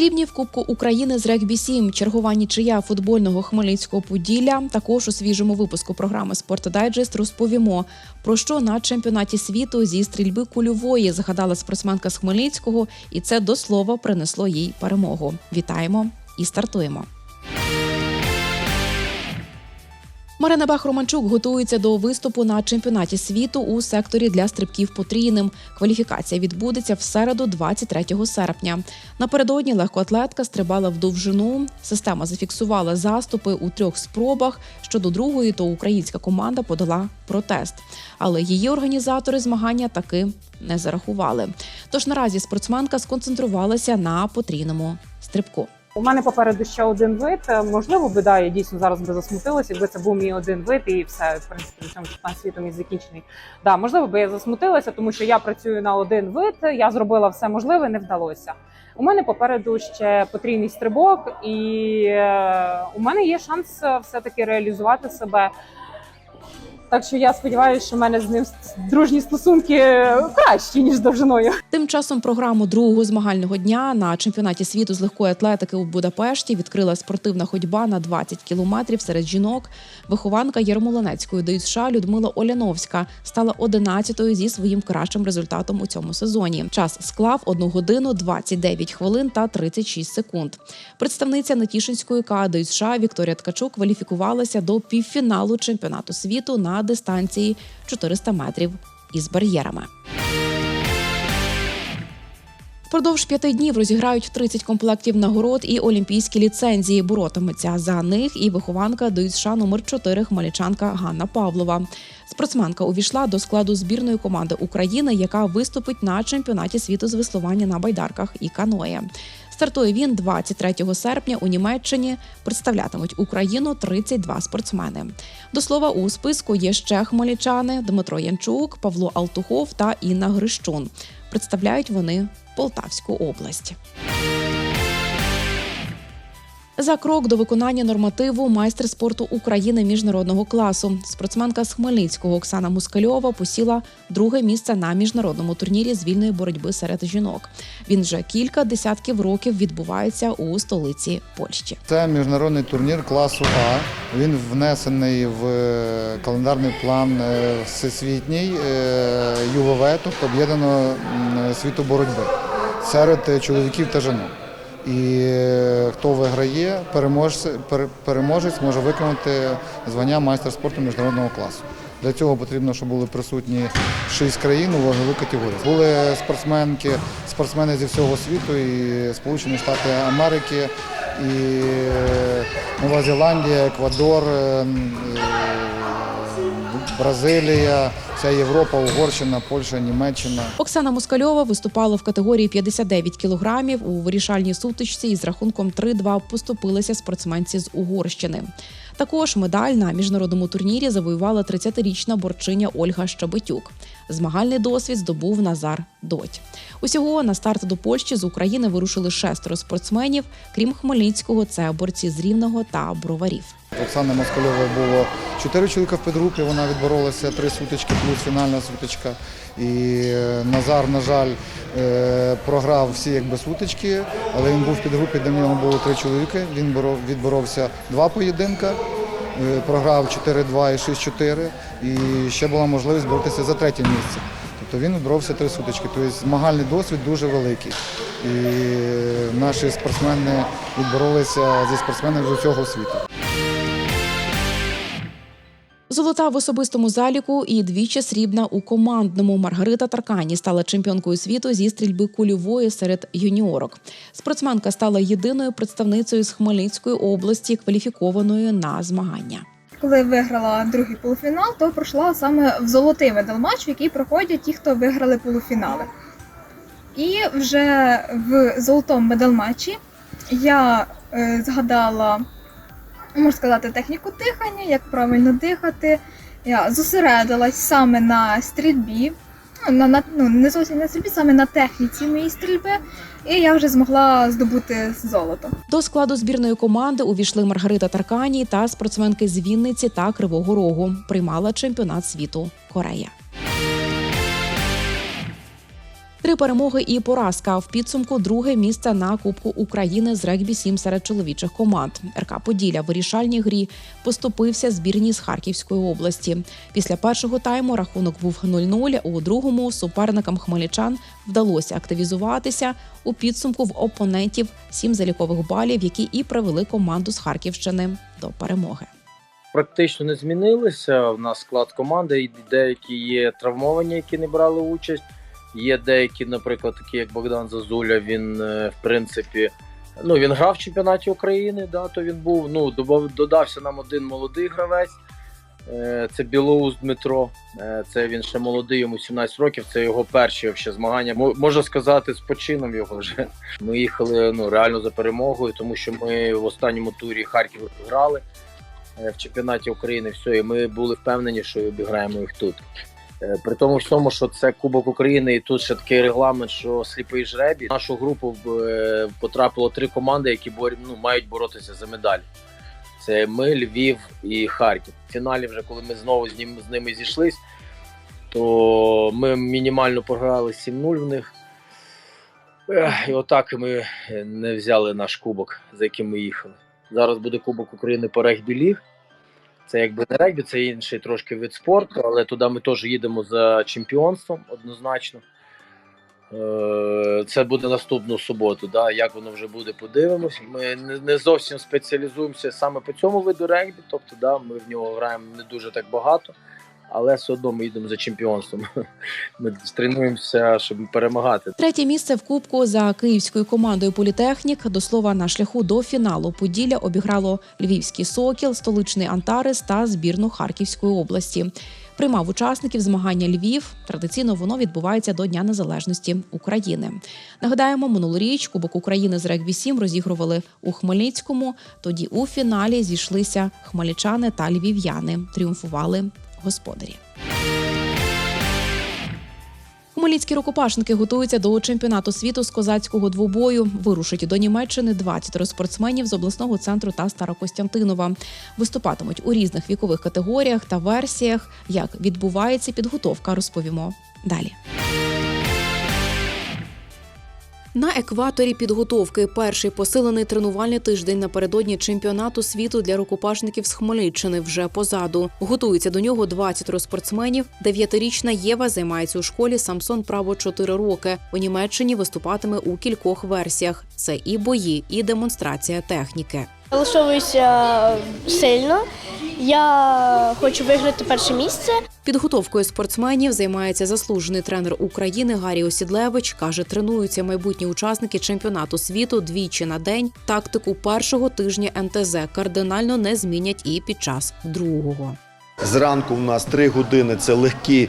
Срібні в Кубку України з регбі 7 чергова нічия футбольного Хмельницького Поділля. Також у свіжому випуску програми «Спортдайджест» розповімо про що на чемпіонаті світу зі стрільби кульової згадала спортсменка з Хмельницького, і це до слова принесло їй перемогу. Вітаємо і стартуємо. Марина Бах-Романчук готується до виступу на чемпіонаті світу у секторі для стрибків потрійним. Кваліфікація відбудеться в середу, 23 серпня. Напередодні легкоатлетка стрибала в довжину. Система зафіксувала заступи у трьох спробах. Щодо другої, то українська команда подала протест, але її організатори змагання таки не зарахували. Тож наразі спортсменка сконцентрувалася на потрійному стрибку. У мене попереду ще один вид. Е, Можливо, би да, я дійсно зараз би засмутилася, якби це був мій один вид, і все, в принципі, на цьому чемпіонат світу закінчений. Да, можливо, би я засмутилася, тому що я працюю на один вид, я зробила все можливе, не вдалося. У мене попереду ще потрійний стрибок, і е, у мене є шанс е, все-таки реалізувати себе. Так що я сподіваюся, що в мене з ним дружні стосунки кращі ніж з довжиною. Тим часом програму другого змагального дня на чемпіонаті світу з легкої атлетики у Будапешті відкрила спортивна ходьба на 20 кілометрів серед жінок. Вихованка Ярмолинецької ДЮСШ Людмила Оляновська стала 11-ю зі своїм кращим результатом у цьому сезоні. Час склав 1 годину 29 хвилин та 36 секунд. Представниця Нетішинської КА ДЮСШ Вікторія Ткачук кваліфікувалася до півфіналу чемпіонату світу на дистанції 400 метрів із бар'єрами. Впродовж п'яти днів розіграють 30 комплектів нагород і олімпійські ліцензії. Боротиметься за них і вихованка ДЮСШ номер 4 хмельничанка Ганна Павлова. Спортсменка увійшла до складу збірної команди України, яка виступить на чемпіонаті світу з веслування на байдарках і каное. Стартує він 23 серпня у Німеччині. Представлятимуть Україну 32 спортсмени. До слова, у списку є ще хмельничани Дмитро Янчук, Павло Алтухов та Інна Грищун. Представляють вони Полтавську область. За крок до виконання нормативу майстер спорту України міжнародного класу. Спортсменка з Хмельницького Оксана Мускальова посіла друге місце на міжнародному турнірі з вільної боротьби серед жінок. Він вже кілька десятків років відбувається у столиці Польщі. Це міжнародний турнір класу А. Він внесений в е, календарний план е, всесвітній е, ЮВВ, тобто об'єднаного світу боротьби серед чоловіків та жінок. І е, хто виграє, переможець, переможець може виконати звання майстер спорту міжнародного класу. Для цього потрібно, щоб були присутні шість країн у ваговій категорії. Були спортсменки, спортсмени зі всього світу, і Сполучені Штати Америки, і Нова Зеландія, Еквадор, е, е, Бразилія, вся Європа, Угорщина, Польща, Німеччина. Оксана Москальова виступала в категорії 59 кілограмів у вирішальній сутичці із рахунком 3-2 поступилися спортсменці з Угорщини. Також медаль на міжнародному турнірі завоювала 30-річна борчиня Ольга Щабетюк. Змагальний досвід здобув Назар Доть. Усього на старт до Польщі з України вирушили шестеро спортсменів. Крім Хмельницького, це борці з Рівного та Броварів. Оксани Москальової було чотири чоловіка в підгрупі, вона відборолася три сутички плюс фінальна сутичка. І е, Назар, на жаль, е, програв всі якби сутички, але він був в підгрупі, де в нього було три чоловіки. Він боров- відборовся два поєдинка, програв 4-2 і 6-4. І ще була можливість боротися за третє місце. Тобто він боровся три сутички. Тобто змагальний досвід дуже великий. І наші спортсмени відборолися зі спортсменами з усього світу. Золота в особистому заліку і двічі срібна у командному. Маргарита Таркані стала чемпіонкою світу зі стрільби кульової серед юніорок. Спортсменка стала єдиною представницею з Хмельницької області, кваліфікованою на змагання. Коли виграла другий полуфінал, то пройшла саме в золотий медалматч, в який проходять ті, хто виграли полуфінали. І вже в золотому медалматчі я е, згадала, можна сказати, техніку дихання, як правильно дихати. Я зосередилась саме на стрільбі, ну, на, на, ну, не зовсім на стрільбі, саме на техніці моєї стрільби, і я вже змогла здобути золото. До складу збірної команди увійшли Маргарита Таркані та спортсменки з Вінниці та Кривого Рогу. Приймала чемпіонат світу Корея. Три перемоги і поразка в підсумку друге місце на Кубку України з регбі 7 серед чоловічих команд. РК Поділля в вирішальній грі поступився збірній з Харківської області. Після першого тайму рахунок був 0-0. У другому суперникам хмельничан вдалося активізуватися у підсумку в опонентів сім залікових балів, які і привели команду з Харківщини до перемоги. практично не змінилися. У нас склад команди, і деякі є травмовані, які не брали участь. Є деякі, наприклад, такі як Богдан Зазуля. Він е, в принципі ну він грав в чемпіонаті України. Да, то він був. Ну додався нам один молодий гравець. Е, Це Білоус Дмитро. Е, Це він ще молодий, йому 17 років. Це його перші вообще, змагання. Можна сказати, з почином його вже. Ми їхали ну реально за перемогою, тому що ми в останньому турі Харків грали в чемпіонаті України. Все, і ми були впевнені, що обіграємо їх тут. Е, При тому всьому, що це Кубок України, і тут ще такий регламент, що сліпий жребій. В нашу групу е, потрапило три команди, які ну, мають боротися за медаль. Це ми, Львів і Харків. В фіналі, вже коли ми знову з, ним, з ними зійшлись, то ми мінімально програли 7-0 в них. І отак ми не взяли наш кубок, за яким ми їхали. Зараз буде Кубок України по регбі ліг. Це якби не регбі, це інший трошки вид спорту, але туди ми теж їдемо за чемпіонством однозначно. Е, Це буде наступну суботу. Да? Як воно вже буде, подивимось. Ми не, зовсім спеціалізуємося саме по цьому виду регбі. Тобто, да, ми в нього граємо не дуже так багато, але все одно ми їдемо за чемпіонством. Ми тренуємося, щоб перемагати. Третє місце в кубку за київською командою Політехнік. До слова, на шляху до фіналу Поділля обіграло Львівський Сокіл, столичний Антарес та збірну Харківської області. Приймав учасників змагання Львів. Традиційно воно відбувається до Дня Незалежності України. Нагадаємо, минулоріч Кубок України з регбі 7 розігрували у Хмельницькому. Тоді у фіналі зійшлися хмельничани та львів'яни. Тріумфували господарі. Хмельницькі рукопашники готуються до чемпіонату світу з козацького двобою. Вирушить до Німеччини 20 спортсменів з обласного центру та Старокостянтинова. Виступатимуть у різних вікових категоріях та версіях. Як відбувається підготовка, розповімо далі. На екваторі підготовки перший посилений тренувальний тиждень напередодні чемпіонату світу для рукопашників з Хмельниччини вже позаду. Готуються до нього 20 спортсменів. Дев'ятирічна Єва займається у школі Самсон Право 4 роки. У Німеччині виступатиме у кількох версіях: це і бої, і демонстрація техніки. Налаштовуюся сильно. Я хочу виграти перше місце. Підготовкою спортсменів займається заслужений тренер України Гаррі Осідлевич. каже, тренуються майбутні учасники чемпіонату світу двічі на день. Тактику першого тижня НТЗ кардинально не змінять і під час другого. Зранку в нас три години це легкий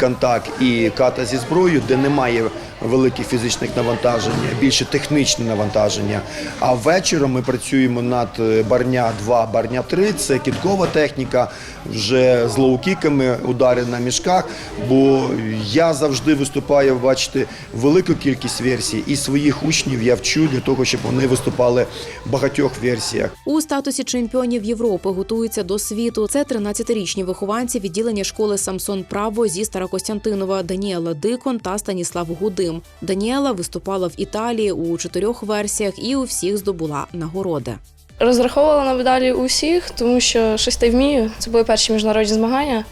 контакт і ката зі зброєю, де немає великих фізичних навантажень, більше технічне навантаження. А ввечері ми працюємо над е, барня 2, барня 3 це кіткова техніка, вже з лоу-кіками, удари на мішках. Бо я завжди виступаю, бачите, велику кількість версій, і своїх учнів я вчу для того, щоб вони виступали в багатьох версіях. У статусі чемпіонів Європи готуються до світу. Це 13-річні вихованці відділення школи Самсон Право зі Старокостянтинова Даніела Дикон та Станіслав Гудим. Даніела виступала в Італії у чотирьох версіях і у всіх здобула нагороди. Розраховувала на медалі усіх, тому що щось та вмію. Це були перші міжнародні змагання.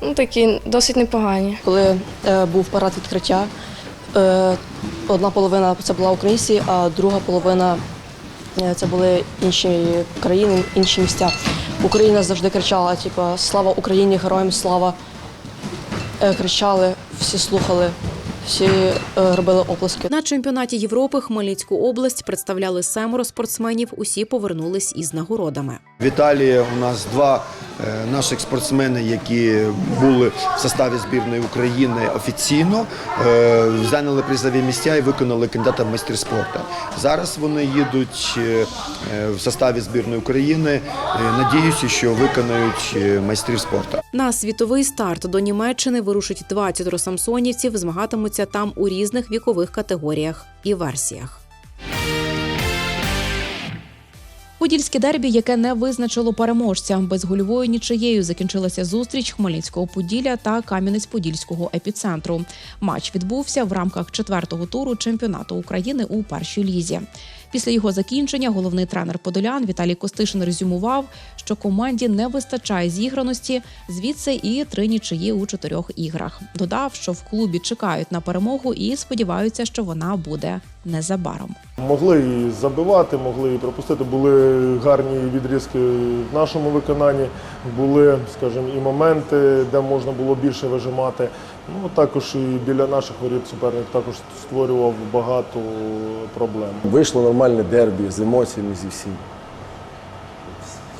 Ну, такі досить непогані. Коли е, був парад відкриття, е, одна половина це була українці, а друга половина е, це були інші країни, інші місця. Україна завжди кричала: типу, слава Україні, героям слава. Е, кричали, всі слухали, всі е, робили оплески. На чемпіонаті Європи Хмельницьку область представляли семеро спортсменів. Усі повернулись із нагородами. В Італії у нас два наших спортсмени, які були в составі збірної України офіційно, е, зайняли призові місця і виконали кандидата в майстри спорту. Зараз вони їдуть е, е, в составі збірної України. Е, Надіюся, що виконають е, майстрів спорту. На світовий старт до Німеччини вирушить 20 самсонівців, змагатимуться там у різних вікових категоріях і версіях. Подільське дербі, яке не визначило переможця, безгольовою нічиєю закінчилася зустріч Хмельницького Поділля та Кам'янець-Подільського епіцентру. Матч відбувся в рамках четвертого туру чемпіонату України у першій лізі. Після його закінчення головний тренер Подолян Віталій Костишин резюмував, що команді не вистачає зіграності, звідси і три нічиї у чотирьох іграх. Додав, що в клубі чекають на перемогу і сподіваються, що вона буде незабаром. Могли і забивати, могли і пропустити. Були гарні відрізки в нашому виконанні. Були, скажімо, і моменти, де можна було більше вижимати. Ну також і біля наших воріт суперник також створював багато проблем. Вийшло нормальне дербі з емоціями зі всім.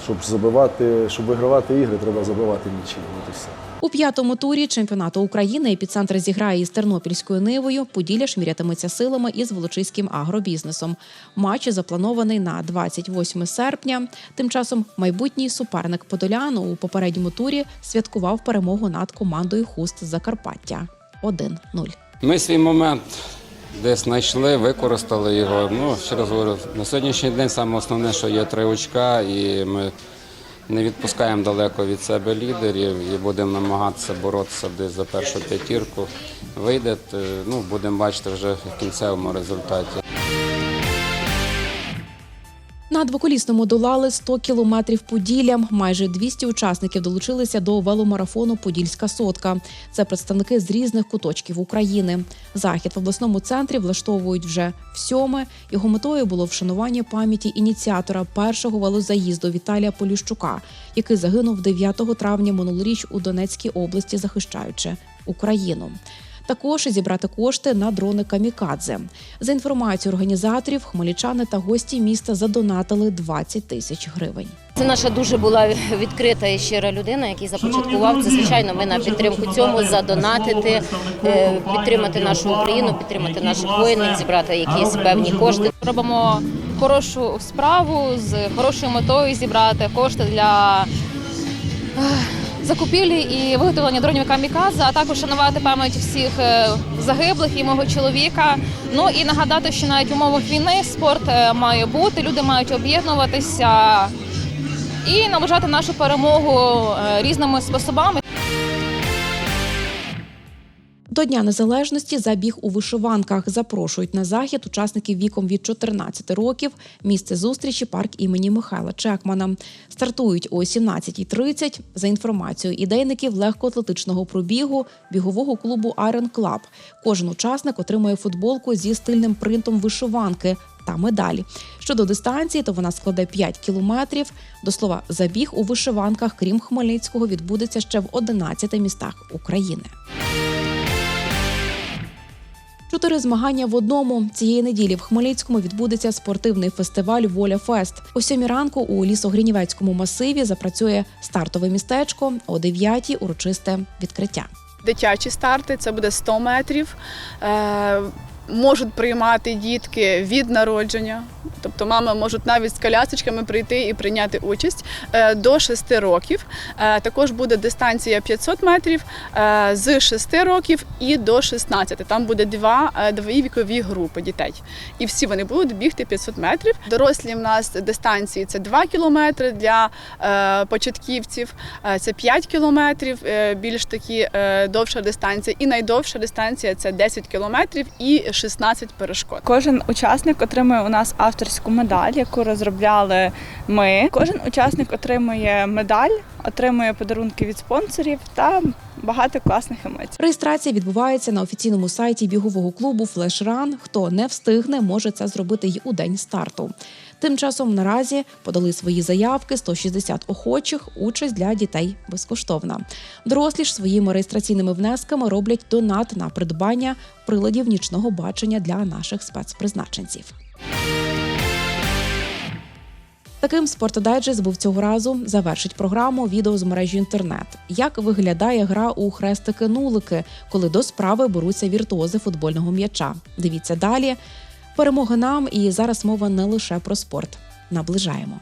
Щоб забивати, щоб вигравати ігри, треба забивати м'ячі. От і все. У п'ятому турі чемпіонату України епіцентр зіграє із Тернопільською нивою. Поділля ж мірятиметься силами із Волочиським агробізнесом. Матч запланований на 28 серпня. Тим часом майбутній суперник Подоляну у попередньому турі святкував перемогу над командою Хуст Закарпаття 1-0. Ми свій момент десь знайшли, використали його. Ну, ще раз говорю, на сьогоднішній день саме основне, що є три очка, і ми не відпускаємо далеко від себе лідерів і будемо намагатися боротися десь за першу п'ятірку. Вийде, ну, будемо бачити вже в кінцевому результаті. На двоколісному долали 100 кілометрів Поділлям. Майже 200 учасників долучилися до веломарафону Подільська сотка. Це представники з різних куточків України. Захід в обласному центрі влаштовують вже всьоме. Його метою було вшанування пам'яті ініціатора першого велозаїзду Віталія Поліщука, який загинув 9 травня минулоріч у Донецькій області, захищаючи Україну. Також зібрати кошти на дрони камікадзе. За інформацією організаторів, хмельничани та гості міста задонатили 20 тисяч гривень. Це наша дуже була відкрита і щира людина, який започаткував це. Звичайно, ми на підтримку цьому задонатити, е, підтримати нашу Україну, підтримати наших воїнів, зібрати якісь певні кошти. Робимо хорошу справу з хорошою метою зібрати кошти для закупівлі і виготовлення дронів камікадзе, а також шанувати пам'ять всіх е, загиблих і мого чоловіка. Ну і нагадати, що навіть в умовах війни спорт е, має бути, люди мають об'єднуватися і наближати нашу перемогу е, різними способами. До Дня Незалежності забіг у вишиванках запрошують на захід учасників віком від 14 років. Місце зустрічі парк імені Михайла Чекмана. Стартують о 17.30. За інформацією ідейників легкоатлетичного пробігу бігового клубу Iron Club. Кожен учасник отримує футболку зі стильним принтом вишиванки. Та медаль. Щодо дистанції, то вона складе 5 кілометрів. До слова, забіг у вишиванках, крім Хмельницького, відбудеться ще в 11 містах України. Чотири змагання в одному цієї неділі в Хмельницькому відбудеться спортивний фестиваль Воля Фест. О сьомій ранку у лісогрінівецькому масиві запрацює стартове містечко. О дев'ятій урочисте відкриття. Дитячі старти це буде 100 метрів. Можуть приймати дітки від народження, тобто мами можуть навіть з колясочками прийти і прийняти участь е, до 6 років. Е, також буде дистанція 500 метрів е, з 6 років і до 16. Там буде два, дві вікові групи дітей. І всі вони будуть бігти 500 метрів. Дорослі в нас дистанції це 2 кілометри для початківців, це 5 кілометрів, більш такі довша дистанція. І найдовша дистанція це 10 кілометрів і 16 перешкод. Кожен учасник отримує у нас авторську медаль, яку розробляли ми. Кожен учасник отримує медаль, отримує подарунки від спонсорів та багато класних емоцій. Реєстрація відбувається на офіційному сайті бігового клубу Флешран. Хто не встигне, може це зробити й у день старту. Тим часом наразі подали свої заявки 160 охочих. Участь для дітей безкоштовна. Дорослі ж своїми реєстраційними внесками роблять донат на придбання приладів нічного бачення для наших спецпризначенців. Таким спортодайджест був цього разу. Завершить програму відео з мережі інтернет. Як виглядає гра у хрестики-нулики, коли до справи беруться віртуози футбольного м'яча? Дивіться далі. Перемога нам, і зараз мова не лише про спорт. Наближаємо.